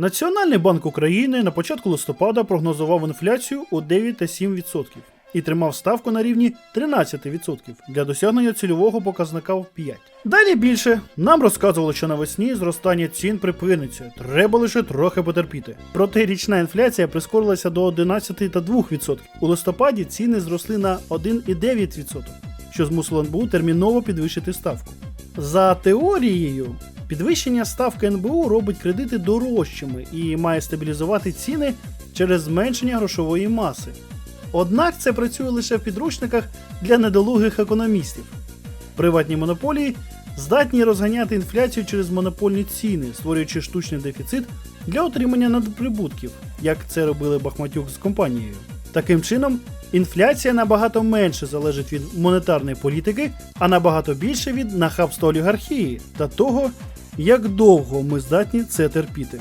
Національний банк України на початку листопада прогнозував інфляцію у 9,7% і тримав ставку на рівні 13% для досягнення цільового показника в 5%. Далі більше нам розказували, що навесні зростання цін припиниться, треба лише трохи потерпіти. Проте річна інфляція прискорилася до 11,2%. У листопаді ціни зросли на 1,9%, що змусило НБУ терміново підвищити ставку. За теорією, підвищення ставки НБУ робить кредити дорожчими і має стабілізувати ціни через зменшення грошової маси. Однак це працює лише в підручниках для недолугих економістів. Приватні монополії здатні розганяти інфляцію через монопольні ціни, створюючи штучний дефіцит для отримання надприбутків, як це робили Бахматюк з компанією. Таким чином, інфляція набагато менше залежить від монетарної політики, а набагато більше від нахабства олігархії та того, як довго ми здатні це терпіти.